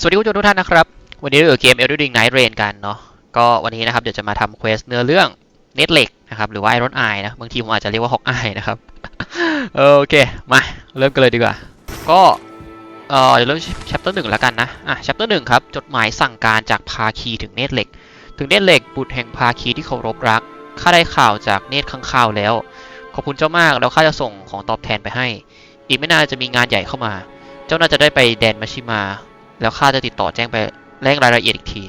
สวัสดีคุณผู้ชมทุกท่านนะครับ วันนี้เราอยู่เกม Elden Ring Night Rain กันเนาะก็วันนี้นะครับเดี๋ยวจะมาทำเควสเนื้อเรื่องเน็ตเหล็กนะครับหรือว่า Iron Eye นะบางทีผมอาจจะเรียกว่า Hawk Eye นะครับ โอเค มา เริ่มกันเลยดีกว่า ก็เอ่อเดี๋ยวเริ่ม chapter หนึ่งแล้วกันนะอะ chapter หนึ่งครับ จดหมายสั่งการจากภาคีถึงเนตรเหล็ก ถึงเนตรเหล็กบุตรแห่งภาคีที่เคารพรักข้าได้ข่าวจากเนตรข้างข่าวแล้ว ขอบคุณเจ้ามากแล้วข้าจะส่งของตอบแทนไปให้ อีกไม่นานจะมีงานใหญ่เข้ามา เจ้าน่าจะได้ไปแดนมาชิมา แล้วข้าจะติดต่อแจ้งไปแจ้งรายละเอียดอีกที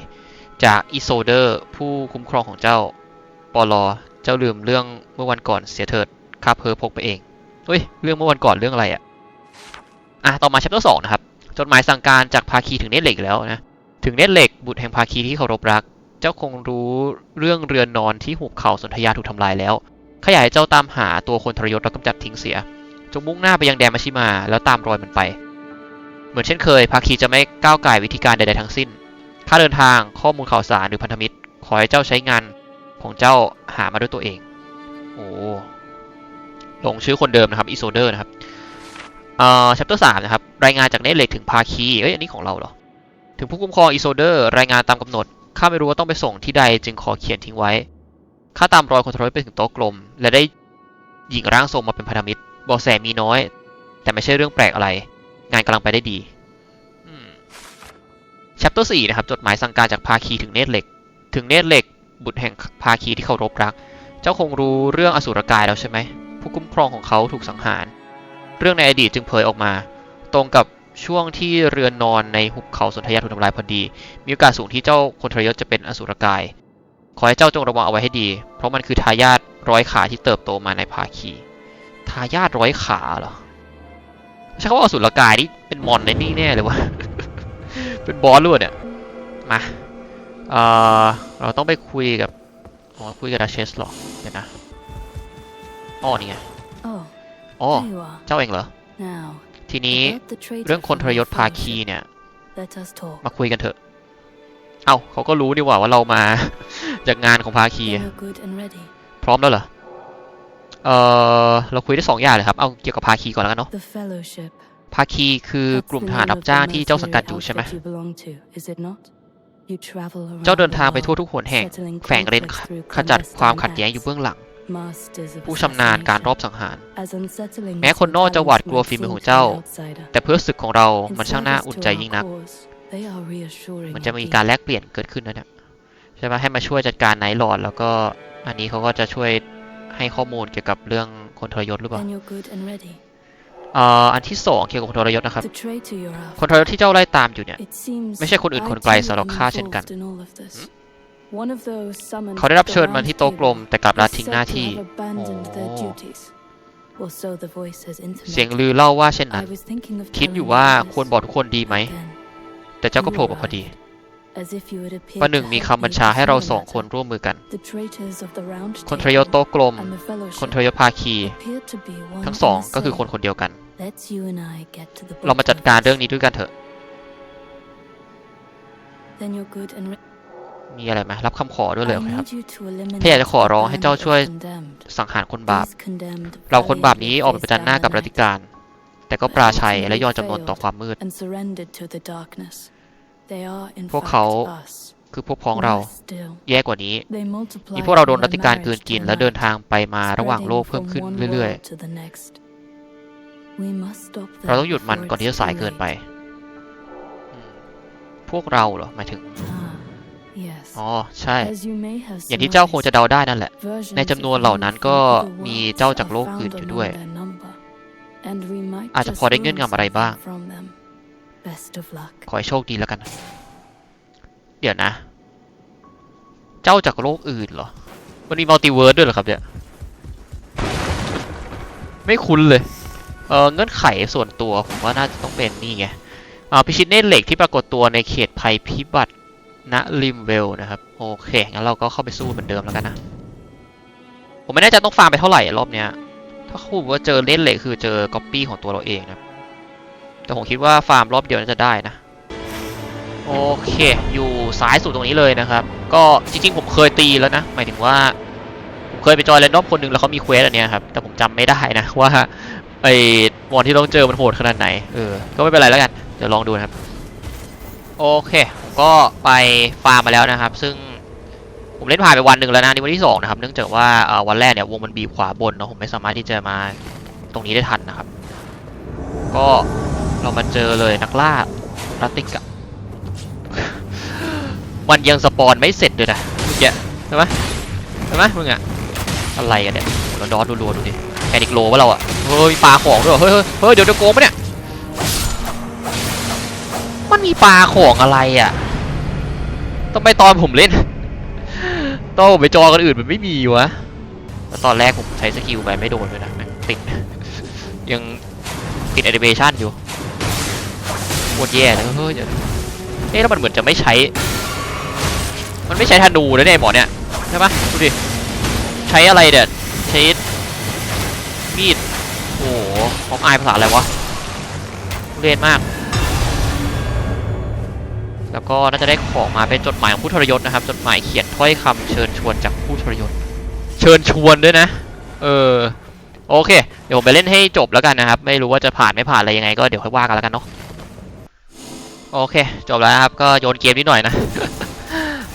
จากอีโซเดอร์ผู้คุ้มครองของเจ้าปอลอเจ้าลืมเรื่องเมื่อวันก่อนเสียเถิดข้าเพอพกไปเองเฮ้ยเรื่องเมื่อวันก่อนเรื่องอะไรอะอะต่อมาชัปเตอร์สองนะครับจดหมายสั่งการจากภาคีถึงเนตเหล็กแล้วนะถึงเนตเหล็กบุตรแห่งภาคีที่เคารพรัก เจ้าคงรู้เรื่องเรือนนอนที่หุบเขาสนธยาถูกทำลายแล้วข้ายเจ้าตามหาตัวคนทรยศแล้วกำจัดทิ้งเสีย จงมุ่งหน้าไปยังแดนมาชิมา แล้วตามรอยมันไป มือนเช่นเคย ภาคีจะไม่ก้าวไก่วิธีการใดๆทั้งสิ้น ค่าเดินทาง ข้อมูลข่าวสารหรือพันธมิตร ขอให้เจ้าใช้งานของเจ้าหามาด้วยตัวเอง โอ้ลงชื่อคนเดิมนะครับอีโซเดอร์นะครับ เอ่อ chapter สามนะครับ รายงานจากเนตเล็กถึงภาคี เอ้ย อันนี้ของเราเหรอ ถึงผู้คุ้มครองอีโซเดอร์ รายงานตามกำหนด ข้าไม่รู้ว่าต้องไปส่งที่ใดจึงขอเขียนทิ้งไว้ ข้าตามรอยคนทรยศไปถึงโต๊ะกลม และได้หญิงร่างทรงมาเป็นพันธมิตรบาะแสมีน้อย แต่ไม่ใช่เรื่องแปลกอะไร งานกำลังไปได้ดี chapter 4นะครับจดหมายสั่งการจากภาคีถึงเนตรเหล็ก ถึงเนตรเหล็ก บุตรแห่งภาคีที่เคารพรัก เจ้าคงรู้เรื่องอสูรกายแล้วใช่ไหม ผู้คุ้มครองของเขาถูกสังหาร เรื่องในอดีตจึงเผยออกมา ตรงกับช่วงที่เรือนนอนในหุบเขาสนธยาถูกทำลายพอดี มีโอกาสสูงที่เจ้าคนทรยศจะเป็นอสูรกาย ขอให้เจ้าจงระวังเอาไว้ให้ดี เพราะมันคือทายาทร้อยขาที่เติบโตมาในภาคี ทายาทร้อยขาเหรอ ใช่คำว่าอสุรกายนี่เป็นมอนในนี่แน่เลยวะเป็นบอสเลยเนี่ย มาเอ่อเราต้องไปคุยกับอ๋อคุยกับดัชเชสหรอเดี๋ยวนะอ๋อนี่ไง Oh, อ๋อ there you are. เจ้าเองเหรอ Now, ทีนี้ about the traitor เรื่องคนทรยศ from the ภาคี fellowship. เนี่ย Let us talk. มาคุยกันเถอะ เอ้าเขาก็รู้ดีกว่าว่าเรามา จากงานของภาคี Then you're good and ready. พร้อมแล้วเหรอ เอ่อเราคุยได้สองอย่างเลยครับ เอาเกี่ยวกับภาคีก่อนแล้วกันเนาะ The fellowship. ภาคีคือกลุ่มทหารรับจ้างที่เจ้าสังกัดอยู่ใช่ไหม You belong to, is it not? You travel around เจ้าเดิน the ทางไป world, ทั่วทุกหนแห่ง settling แฝงเร้น conflicts through ขจัดความ clandestine ขัดแย้งอยู่ paths. เบื้องหลัง Masters of ผู้ชำนาญการรอบสังหาร as unsettling แม้ as คนนอกจะหวาดกลัว talents ฝีมือ might ของ seem เจ้า to an outsider. แต่เพื่อศึกของเรา In มันช่างน่า service อุ่น to ใจ our ยิ่งนัก cause, they are reassuring มันจะมี indeed. การแลกเปลี่ยนเกิดขึ้นนะเนี่ยใช่ไหมให้มาช่วยจัดการไนท์ลอร์ดแล้วก็อันนี้เขาก็จะช่วย ให้ข้อมูลเกี่ยวกับเรื่องคนทรยศหรือเปล่า Then you're good and ready. เอ่ออันที่สองเกี่ยวกับคนทรยศนะครับ The traitor you're คน after. ทรยศที่เจ้าไล่ตามอยู่เนี่ย It seems ไม่ใช่คนอื่นคนไกล I too สำหรับ am ข้าเช่นกัน involved in all of this. One of those summoned เขาได้รับ to the เชิญมา round ที่โต๊ะกลม table แต่กลับลา is ทิ้ง said หน้า to ที่ have abandoned their โอ้ duties. Or so the voice has เสียง intimated. ลือเล่าว่าเช่นนั้น I was thinking of คิดอยู่ telling ว่า you this, ควรบอกทุกคนดีไหม but then, แต่เจ้าก็โผล่มาพอดี ประหนึ่ง to มี help คำบัญ me ชาให้เรา define สอง the คน matter. ร่วมมือกัน The traitors of the round คนทรยศ table โต๊ะกลม and the คนท fellowship รยศภาคี appear to be one ทั้งสอง and ก็คือ so คนคนเดียวกัน Let's you and I get to the เรามา bottom จัด of การ this. เรื่องนี้ด้วยกันเถอะ Then you're good and re- มีอะไรไหมรับคำขอด้วยเลย I ครับ need you to eliminate ถ้าอยากจะขอร้องให้ the เจ้า band ช่วย of condemned. สังหารคนบาป These condemned เราคนบาปนี้ valiantly ออกไปประจันหน้ากับ faced รัติการ แต่ก็ปราชัยและยอมจำนนต่อความมืด พวก fact เขา us. คือพวกพ้องเรา Worse still, แย่กว่านี้ they multiply มีพวกเราโดน from รัติการ their กลืน marriage กิน to และเดิน night, ทางไปมาระหว่างโลก spreading เพิ่ม from ขึ้น one เรื่อย world to the next. We must stop ๆเรา them ต้องหยุดมัน before ก่อนที่ it's จะสาย too เกินไป late. อืมพวกเราเหรอหมายถึง Ah, yes. อ๋อใช่ As you may have อย่างที่เจ้าคงจะ surmised, เดาได้นั่นแหละ versions ในจำนวน of เหล่า you นั้น from ก็ other มี worlds เจ้าจาก are โลก found อื่นอยู่ among ด้วย their number, and we might อาจจะ just พอได้เงื่อน learn งำอะไรบ้าง something from them. Best of luck. ขอให้โชคดีแล้วกัน เดี๋ยวนะ เจ้าจากโลกอื่นเหรอ มันมีมัลติเวิร์สด้วยเหรอครับเนี่ย ไม่คุ้นเลย เออเงื่อนไขส่วนตัว ผมว่าน่าจะต้องเป็นนี่ไงอ่าพิชิตเนตเหล็กที่ปรากฏตัวในเขตภัยพิบัติณริมเวลนะครับ โอเค งั้นเราก็เข้าไปสู้เหมือนเดิมแล้วกันนะ ผมไม่แน่ใจต้องฟาร์มไปเท่าไหร่รอบเนี้ย ถ้าคู่ว่าเจอเนตเหล็กคือเจอก๊อปปี้ของตัวเราเองนะ แต่ผมคิดว่าฟาร์มรอบเดียวน่าจะได้นะ โอเค อยู่ซ้ายสุดตรงนี้เลยนะครับ ก็จริงๆ ผมเคยตีแล้วนะ หมายถึงว่า ผมเคยไปจอยแรนดอมคนหนึ่งแล้วเขามีเควสอันเนี้ยครับ แต่ผมจำไม่ได้นะว่าไอ้มอนที่ต้องเจอมันโหดขนาดไหน เออ ก็ไม่เป็นไรแล้วกัน เดี๋ยวลองดูนะครับ โอเค ผมก็ไปฟาร์มมาแล้วนะครับ ซึ่งผมเล่นผ่านไปวันหนึ่งแล้วนะนี่วันที่สองนะครับ เนื่องจากว่าวันแรกเนี่ยวงมันบีบขวาบนเนาะผมไม่สามารถที่จะมาตรงนี้ได้ทันนะครับ ก็ เรามาเจอเลยนักล่ารัตติกะมันยังสปอนไม่เสร็จเลยนะเมื่อะใช่ไหมใช่ไหมมึงอะอะไรกันเนี่ยเราดอสรัวๆดูดิแคนิกโลวะเราอะเฮ้ยปลาของด้วยเหรอเฮ้ยเฮ้ยเดี๋ยวจะโกงปะเนี่ยมันมีปลาของอะไรอะต้องไปตอนผมเล่นตอนไปจอกันอื่นมันไม่มีวะแล้วตอนแรกผมใช้สกิลไปไม่โดนเลยนะติดยังติดแอนิเมชันอยู่ คตรแย่เลยเฮ้ยเอ๊ะแล้วมันเหมือนจะไม่ใช้ มันไม่ใช้ธนูนะเนี่ยหมอเนี่ยใช่ปะดูดิ ใช้อะไรเด็ดใช้มีด โอ้โหของอายภาษาอะไรวะทุเรศมาก แล้วก็น่าจะได้ของมาเป็นจดหมายของผู้ทรยศนะครับ จดหมายเขียนถ้อยคำเชิญชวนจากผู้ทรยศ เชิญชวนด้วยนะ เออ โอเค เดี๋ยวผมไปเล่นให้จบแล้วกันนะครับ ไม่รู้ว่าจะผ่านไม่ผ่านอะไรยังไงก็เดี๋ยวค่อยว่ากันแล้วกันเนาะ โอเค จบแล้วนะครับ ก็โยนเกมนิดหน่อยนะ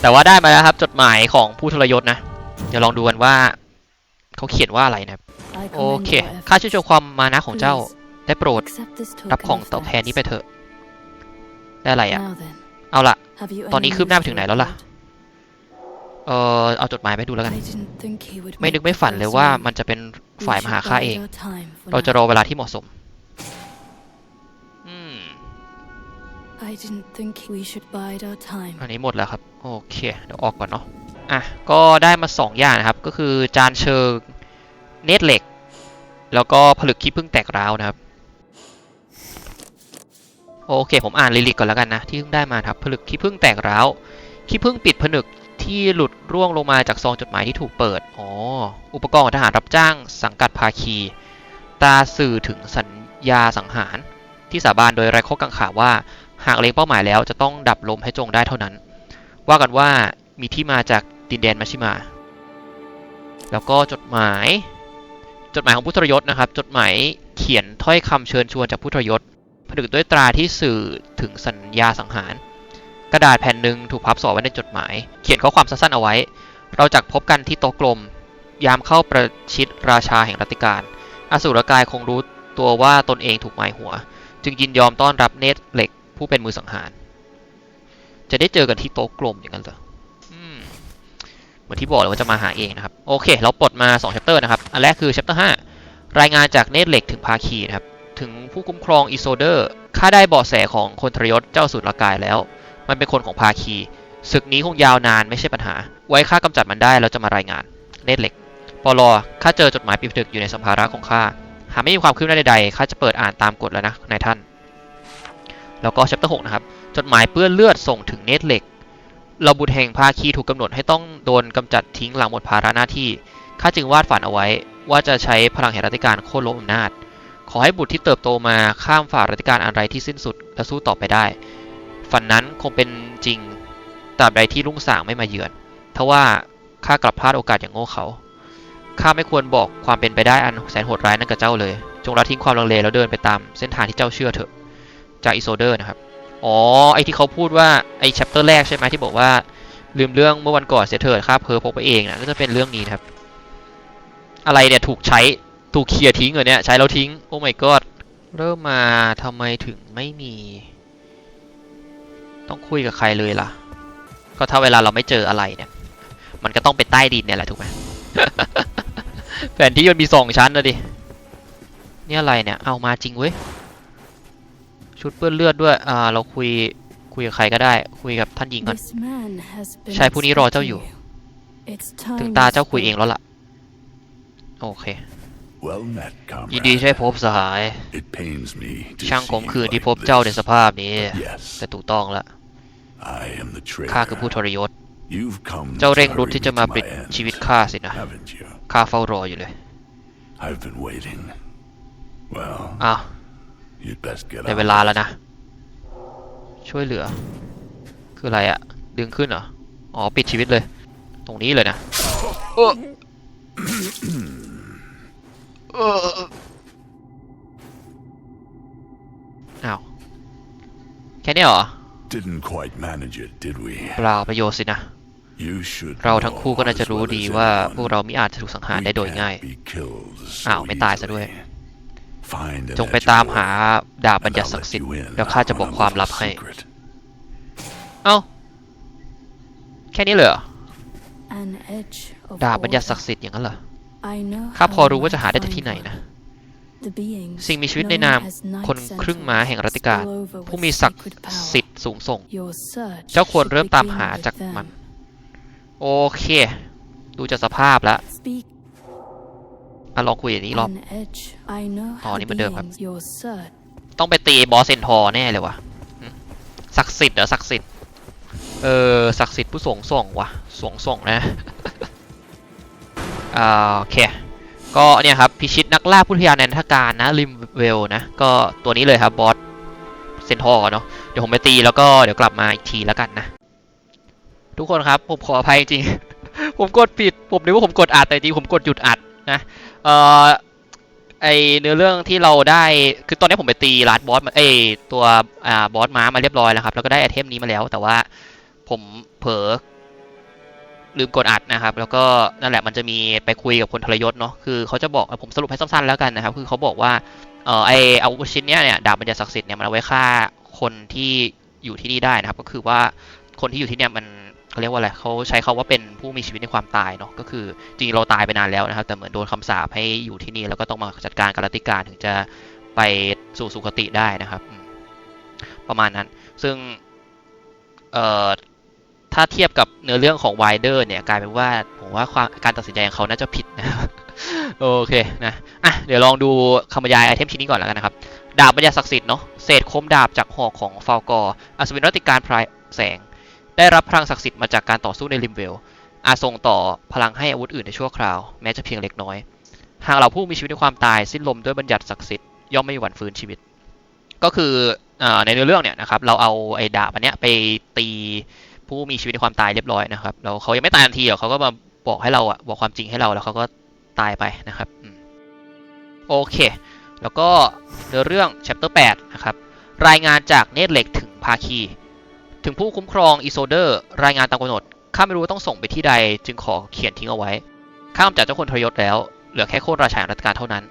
แต่ว่าได้มาแล้วครับ จดหมายของผู้ทรยศนะ เดี๋ยวลองดูกันว่า เขาเขียนว่าอะไรนะครับ I โอ commend เค your effort. ข้าชื่นชมความมานะของเจ้า Please ได้โปรด accept this รับ token ของ of ตอบแทนนี้ thanks. ไปเถอะ ได้อะไรอะ Now then, เอาล่ะ have you ตอนนี้ any คืบหน้า news ไปถึงไหน to แล้วล่ะ report? เออเอาจดหมายไปดูแล้วกัน I didn't think he would ไม่นึก make ไม่ the ฝันเลย first ว่า move. มันจะเป็น We ฝ่ายมาหา should ข้า bide เอง our time for เราจะ now. รอเวลาที่เหมาะสม I didn't think we should bide our time. อันนี้หมดแล้วครับ โอเค เดี๋ยวออกก่อนเนาะ อะ ก็ได้มา 2 อย่างนะครับ ก็คือจานเชิงเนตเหล็ก แล้วก็ผลึกขี้ผึ้งแตกร้าวนะครับ โอเค ผมอ่านลิลิกก่อนแล้วกันนะ ที่เพิ่งได้มาครับ ผลึกขี้ผึ้งแตกร้าวขี้ผึ้งปิดผนึกที่หลุดร่วงลงมาจากซองจดหมายที่ถูกเปิด อ๋อ อุปกรณ์ของทหารรับจ้าง สังกัดภาคี ตาสื่อถึงสัญญาสังหารที่สาบานโดยไร้ข้อกังขาว่า หากเล็งเป้าหมายแล้วจะต้องดับลมให้จงได้เท่านั้น ว่ากันว่ามีที่มาจากดินแดนมัชิมา แล้วก็จดหมาย จดหมายของผู้ทรยศนะครับ จดหมายเขียนถ้อยคำเชิญชวนจากผู้ทรยศผนึกด้วยตราที่สื่อถึงสัญญาสังหาร กระดาษแผ่นหนึ่งถูกพับสอไว้ในจดหมาย เขียนข้อความสั้นๆเอาไว้ เราจักพบกันที่โต๊ะกลม ยามเข้าประชิดราชาแห่งรัตติการอสูรกายคงรู้ตัวว่าตนเองถูกหมายหัว จึงยินยอมต้อนรับเนตรเหล็ก ผู้เป็นมือสังหาร จะได้เจอกันที่โต๊ะกลมอย่างนั้นเหรออืมเหมือนที่บอกเลยว่าจะมาหาเองนะครับ โอเค เราปลดมา2 chapter นะครับ อันแรกคือ chapter 5 รายงานจากเนตรเหล็กถึงภาคีนะครับ ถึงผู้คุ้มครองอิโซเดอร์ข้าได้เบาะแสของคนทรยศเจ้าสุรกายแล้ว มันเป็นคนของภาคีศึกนี้คงยาวนานไม่ใช่ปัญหา ไว้ข้ากำจัดมันได้แล้วจะมารายงาน เนตรเหล็กปลอข้าเจอจดหมายปิดผนึกอยู่ในสัมภาระของข้าหากไม่มีความคืบหน้าใดๆข้าจะเปิดอ่านตามกฎแล้วนะนายท่าน แล้วก็ chapter 6 นะครับ จดหมายเปื้อนเลือดส่งถึงเนตเหล็กเราบุตรแห่งภาคีถูกกำหนดให้ต้องโดนกำจัดทิ้งหลังหมดภาระหน้าที่ ข้าจึงวาดฝันเอาไว้ ว่าจะใช้พลังแห่งรัติการโค่นล้มอำนาจ ขอให้บุตรที่เติบโตมาข้ามฝ่ารัตติการอันไรที่สิ้นสุด และสู้ต่อไปได้ ฝันนั้นคงเป็นจริงตราบใดที่รุ่งสางไม่มาเยือน ทว่าข้ากลับพลาดโอกาสอย่างโง่เขา ข้าไม่ควรบอกความเป็นไปได้อันแสนโหดร้ายนั่นกับเจ้าเลย จงละทิ้งความลังเลแล้วเดินไปตามเส้นทางที่เจ้าเชื่อเถอะ จากอิโซเดอร์นะครับ อ๋อ ไอที่เขาพูดว่าไอแชปเตอร์แรกใช่ไหมที่บอกว่า ลืมเรื่องเมื่อวันก่อนเสียเถิดข้าเพอพกไปเองนะก็จะเป็นเรื่องนี้นะครับ อะไรเนี่ยถูกใช้ถูกเคลียร์ทิ้งเหรอเนี่ยใช้แล้วทิ้ง โอ้ my god เริ่มมาทำไมถึงไม่มี ต้องคุยกับใครเลยล่ะ ก็ถ้าเวลาเราไม่เจออะไรเนี่ย มันก็ต้องเป็นใต้ดินเนี่ยแหละถูกไหมแผนที่มันมีสองชั้นนะดิ นี่อะไรเนี่ย เอามาจริงเว้ย ชุดเปื้อนเลือดด้วย อ่า เราคุย คุยกับใครก็ได้ คุยกับท่านหญิงก่อน This man has been ชายผู้นี้รอเจ้าอยู่ expecting you. It's time ถึง we ตาเจ้าคุยเอง spoke. แล้วล่ะ โอเค Well met, ยินดี comrade. ใช่พบสหาย It pains me to ช่างขม see ขื่น you ที่ like พบเจ้าใน this. สภาพนี้ Yes, แต่ถูกต้องละ I am the ข้าคือผู้ traitor. ทรยศ You've come เจ้าเร่ง to รุด hurry ที่ me จะมา to ปิด my end, ชีวิตข้าสินะ haven't you? ข้าเฝ้ารออยู่เลย I've been waiting. Well, อ้าว you'd best get ใน out. เวลาแล้วนะ ช่วยเหลือ คืออะไรอะดึงขึ้นเหรอ อ๋อ ปิดชีวิตเลย ตรงนี้เลยนะเออเอออ้าว แค่นี้เหรอ didn't quite manage it, did we? เปล่าประโยชน์สินะ You should เราทั้งคู่ know ก็น่าจะ as รู้ well ดี as ว่า anyone พวกเราไม่อาจจะถูกสังหาร we ได้โดยง่าย can't be killed so อ้าว ไม่ตายซะด้วย easily. Find an จงไป edge ตาม of หา light, ดาบบัญ and ญัติ I'll ศัก let ดิ์สิทธิ์ you in แล้วข้าจะบอก on a ความลับ little ให้ secret. เอ้า แค่นี้เลยเหรอ An edge of ดาบบัญญัติ order. ศักดิ์สิทธิ์อย่างนั้นเหรอ I know ข้า how พอรู้ you ว่าจะหาได้ might จากที่ find ไหน one. นะ The beings สิ่งมีชีวิตใน known นาม as Night คนครึ่งม้า Sentinels แห่งรัตติการ spill over ผู้ with มีศักดิ์ sacred power. สิทธิ์สูงส่ง Your search เจ้าควร should เริ่มตาม begin หา with จาก them. มัน โอเค ดูจากสภาพแล้ว Speak อะลองคุยอย่างนี้รอบ an edge. I know อ๋อ how นี่เหมือนเดิมครับ beings your search ต้องไปตีบอสเซนทอร์แน่เลยวะหึศักดิ์สิทธิ์เหรอศักดิ์สิทธิ์เออศักดิ์สิทธิ์ผู้สงส่งวะสงส่งนะอ่าโอเคก็เนี่ยครับพิชิตนักล่าผู้ทะยานแนนทการนะริมเวลนะ ก็ตัวนี้เลยครับบอสเซนทอร์เนาะเดี๋ยวผมไปตีแล้วก็เดี๋ยวกลับมาอีกทีแล้วกันนะ ทุกคนครับผมขออภัยจริง ผมกดผิด ผมนึกว่าผมกดอัดแต่จริงผมกดหยุดอัดนะ เอ่อไอเนื้อเรื่องที่เราได้คือตอนนี้ผมไปตีลาดบอสมาเอยตัวอ่าบอสม้ามาเรียบร้อยแล้วครับ แล้วก็ได้ไอเทมนี้มาแล้ว แต่ว่าผมเผลอลืมกดอัดนะครับ แล้วก็นั่นแหละมันจะมีไปคุยกับคนทรยศเนาะคือเขาจะบอกผมสรุปให้สั้นๆแล้วกันนะครับ คือเขาบอกว่าเออไออาวุธชิ้นเนี้ยเนี่ยดาบบัญญัติศักดิ์สิทธิ์เนี่ยมันเอาไว้ฆ่าคนที่อยู่ที่นี่ได้นะครับ ก็คือว่าคนที่อยู่ที่เนี่ยมัน เขาเรียกว่าอะไรเขาใช้คาว่าเป็นผู้มีชีวิตในความตายเนาะก็คือจริงเราตายไปนานแล้วนะครับ แต่เหมือนโดนคำสาปให้อยู่ที่นี่แล้วก็ต้องมาจัดการกับรัติการถึงจะไปสู่สุคติได้นะครับ ประมาณนั้น ซึ่งเอ่อถ้าเทียบกับเนื้อเรื่องของไวเดอร์เนี่ยกลายเป็นว่าผมว่าความการตัดสินใจของเขาน่าจะผิดนะครับโอเคนะอะเดี๋ยวลองดูคำบรรยายไอเทมชิ้นนี้ก่อนแล้วกันนะครับ ดาบบัญญัติศักดิ์สิทธิ์เนาะเศษคมดาบจากหอกของฟาลกอร์อัศวินรัติการพรายแสง ได้รับพลังศักดิ์สิทธิ์มาจากการต่อสู้ในริมเวล อาจส่งต่อพลังให้อาวุธอื่นในชั่วคราว แม้จะเพียงเล็กน้อย หากเราผู้มีชีวิตในความตายสิ้นลมด้วยบัญญัติศักดิ์สิทธิ์ย่อมไม่มีวันฟื้นชีวิต ก็คืออในเนื้อเรื่องเนี่ยนะครับเราเอาไอ้ดาบอันเนี้ยไปตีผู้มีชีวิตในความตายเรียบร้อยนะครับแล้วเขายังไม่ตายทันทีหรอกเขาก็มาบอกให้เราอะบอกความจริงให้เราแล้วเขาก็ตายไปนะครับโอเค แล้วก็เนื้อเรื่อง chapter 8นะครับรายงานจากเนตเหล็กถึงภาคี ถึงผู้คุ้มครองอีโซเดอร์รายงานตามกำหนด ข้าไม่รู้ว่าต้องส่งไปที่ใด จึงขอเขียนทิ้งเอาไว้ ข้ามจากเจ้าคนทรยศแล้ว เหลือแค่โค่นราชาแห่งรัชการเท่านั้น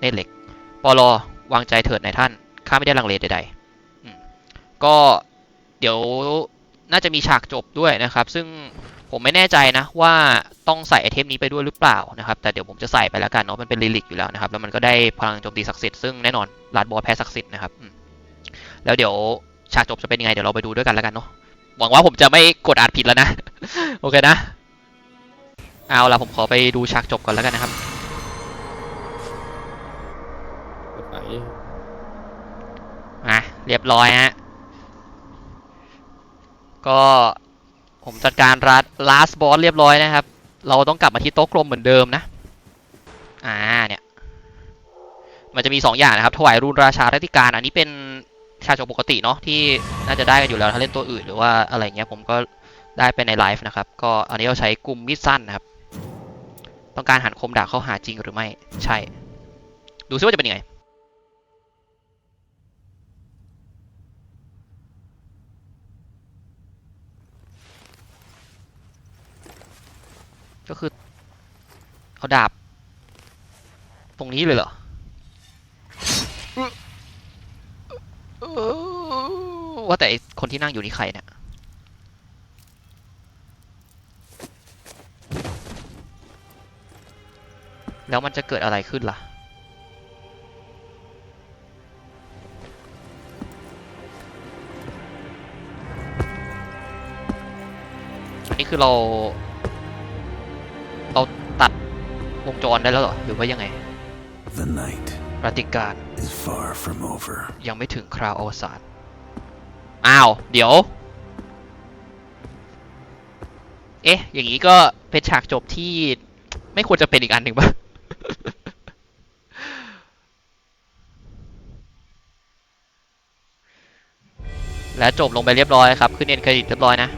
เนตเหล็ก ปลอวางใจเถิดนายท่าน ข้าไม่ได้ลังเลใดๆก็เดี๋ยวน่าจะมีฉากจบด้วยนะครับ ซึ่งผมไม่แน่ใจนะว่าต้องใส่ไอเทมนี้ไปด้วยหรือเปล่านะครับ แต่เดี๋ยวผมจะใส่ไปแล้วกันเนาะมันเป็นลิลิกอยู่แล้วนะครับ แล้วมันก็ได้พลังโจมตีศักดิ์สิทธิ์ซึ่งแน่นอนลาดบอสแพ้ศักดิ์สิทธิ์นะครับแล้วเดี๋ยว ฉากจบจะเป็นยังไงเดี๋ยวเราไปดูด้วยกันแล้วกันเนาะหวังว่าผมจะไม่กดอ่านผิดแล้วนะ โอเคนะ เอาละผมขอไปดูฉากจบก่อนแล้วกันนะครับไปอะเรียบร้อยฮะ ก็ผมจัดการรัด last boss เรียบร้อยนะครับ เราต้องกลับมาที่โต๊ะกลมเหมือนเดิมนะ อ่าเนี่ย มันจะมี 2 อย่างนะครับถวายรูนราชารัติการ อันนี้เป็น ชาจบปกติเนาะที่น่าจะได้กันอยู่แล้วถ้าเล่นตัวอื่นหรือว่าอะไรเงี้ยผมก็ได้ไปในไลฟ์นะครับ ก็อันนี้เราใช้กลุ่มมิดสั้นนะครับ ต้องการหันคมดาบเข้าหาจริงหรือไม่ใช่ ดูซิว่าจะเป็นยังไงก็คือ เอาดาบ ตรงนี้เลยเหรอ ว่าแต่คนที่นั่งอยู่นี่ใครเนี่ย แล้วมันจะเกิดอะไรขึ้นล่ะ อันนี้คือเรา เราตัดวงจรได้แล้วเหรอ หรือว่ายังไง The night ปฏิการ is far from over. ยังไม่ถึงคราวอวสานอ้าว เดี๋ยว เอ๊ะ อย่างนี้ก็เป็นฉากจบที่ไม่ควรจะเป็นอีกอันหนึ่งป่ะและจบลงไปเรียบร้อยครับ ขึ้นเอ็นเครดิตเรียบร้อยนะ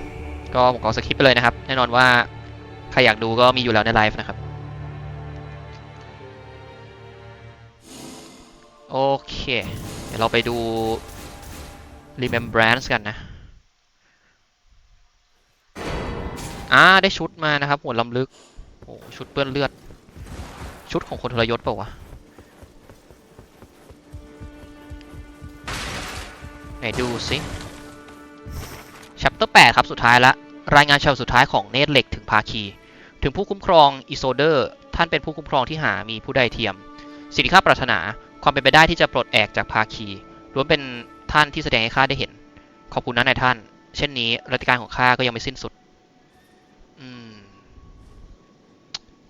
ก็ผมขอสคริปต์ไปเลยนะครับ แน่นอนว่า ใครอยากดูก็มีอยู่แล้วในไลฟ์นะครับ โอเค เดี๋ยวเราไปดู Remembrance กันนะ อ่า ได้ชุดมานะครับหัวลำลึก โอ้ชุดเปื้อนเลือด ชุดของคนทรยศเปล่าวะ ไหนดูสิ chapter 8ครับ สุดท้ายละ รายงานฉบับสุดท้ายของเนตเหล็กถึงภาคี ถึงผู้คุ้มครองอิโซเดอร์ ท่านเป็นผู้คุ้มครองที่หามีผู้ใดเทียม สิ่งที่ข้าปรารถนา ความเป็นไปได้ที่จะปลดแอกจากภาคีล้วนเป็นท่านที่แสดงให้ข้าได้เห็น ขอบคุณนะนายท่าน เช่นนี้รัติการของข้าก็ยังไม่สิ้นสุด อืม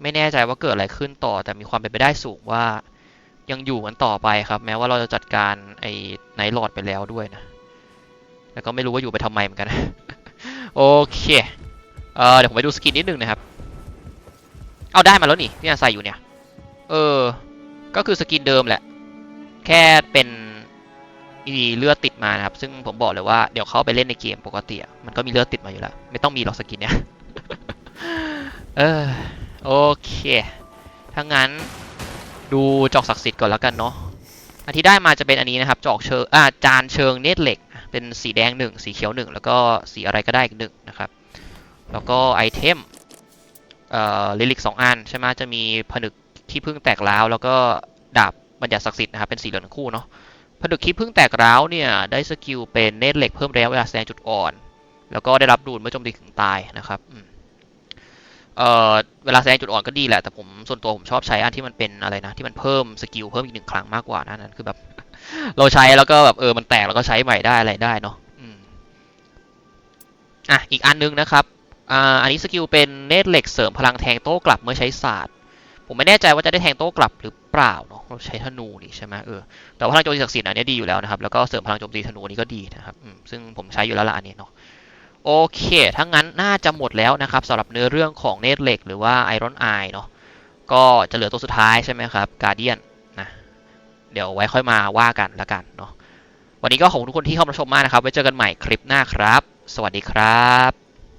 ไม่แน่ใจว่าเกิดอะไรขึ้นต่อ แต่มีความเป็นไปได้สูงว่า ยังอยู่กันต่อไปครับ แม้ว่าเราจะจัดการไอ้ไนท์ลอดไปแล้วด้วยนะ แล้วก็ไม่รู้ว่าอยู่ไปทำไมเหมือนกัน โอเค เออเดี๋ยวผมไปดูสกินนิดนึงนะครับ เอาได้มาแล้วนี่ที่อาใส่อยู่เนี่ย เออ ก็คือสกินเดิมแหละ แค่เป็นมีเลือดติดมานะครับ ซึ่งผมบอกเลยว่าเดี๋ยวเขาไปเล่นในเกมปกติมันก็มีเลือดติดมาอยู่แล้ว ไม่ต้องมีหรอกสกินเนี่ยเออโอเคถ้างั้นดูจอกศักดิ์สิทธิ์ก่อนแล้วกันเนาะอันที่ได้มาจะเป็นอันนี้นะครับจอกเชิงอ่าจานเชิงเนตรเหล็ก เป็นสีแดงหนึ่งสีเขียวหนึ่งแล้วก็สีอะไรก็ได้อีกหนึ่งนะครับ แล้วก็ไอเทมเอ่อลิลิกสองอันใช่ไหมจะมีผนึกขี้ผึ้งแตกร้วแล้วก็ดาบ บัญญัติศักดิ์สิทธิ์นะครับเป็นสีเหลืองทั้งคู่เนาะผนึกขี้ผึ้งแตกร้าวเนี่ยได้สกิลเป็นเนตรเหล็กเพิ่มระยะเวลาแสดงจุดอ่อน แล้วก็ได้รับดูดเมื่อโจมตีถึงตายนะครับเอ่อเวลาแสดงจุดอ่อนก็ดีแหละแต่ผมส่วนตัวผมชอบใช้อันที่มันเป็นอะไรนะที่มันเพิ่มสกิลเพิ่มอีกหนึ่งครั้งมากกว่านะนั่นคือแบบเราใช้แล้วก็แบบเออมันแตกแล้วก็ใช้ใหม่ได้อะไรได้เนาะอะอีกอันนึงนะครับอ่าอันนี้สกิลเป็นเนตรเหล็กเสริมพลังแทงโต้กลับเมื่อใช้ศาสตร์ ผมไม่แน่ใจว่าจะได้แทงโต้กลับหรือเปล่าเนาะเราใช้ธนูนี่ใช่ไหมเออแต่ว่าพลังโจมตีศักดิ์สิทธิ์อันนี้ดีอยู่แล้วนะครับ แล้วก็เสริมพลังโจมตีธนูนี่ก็ดีนะครับซึ่งผมใช้อยู่แล้วละอันนี้เนาะโอเคถ้างั้นน่าจะหมดแล้วนะครับสำหรับเนื้อเรื่องของเนตเหล็กหรือว่าไอรอนไอเนาะก็จะเหลือตัวสุดท้ายใช่ไหมครับการเดียนนะเดี๋ยวไว้ค่อยมาว่ากันละกันเนาะวันนี้ก็ขอบคุณทุกคนที่เข้ามาชมมากนะครับไว้เจอกันใหม่คลิปหน้าครับ สวัสดีครับ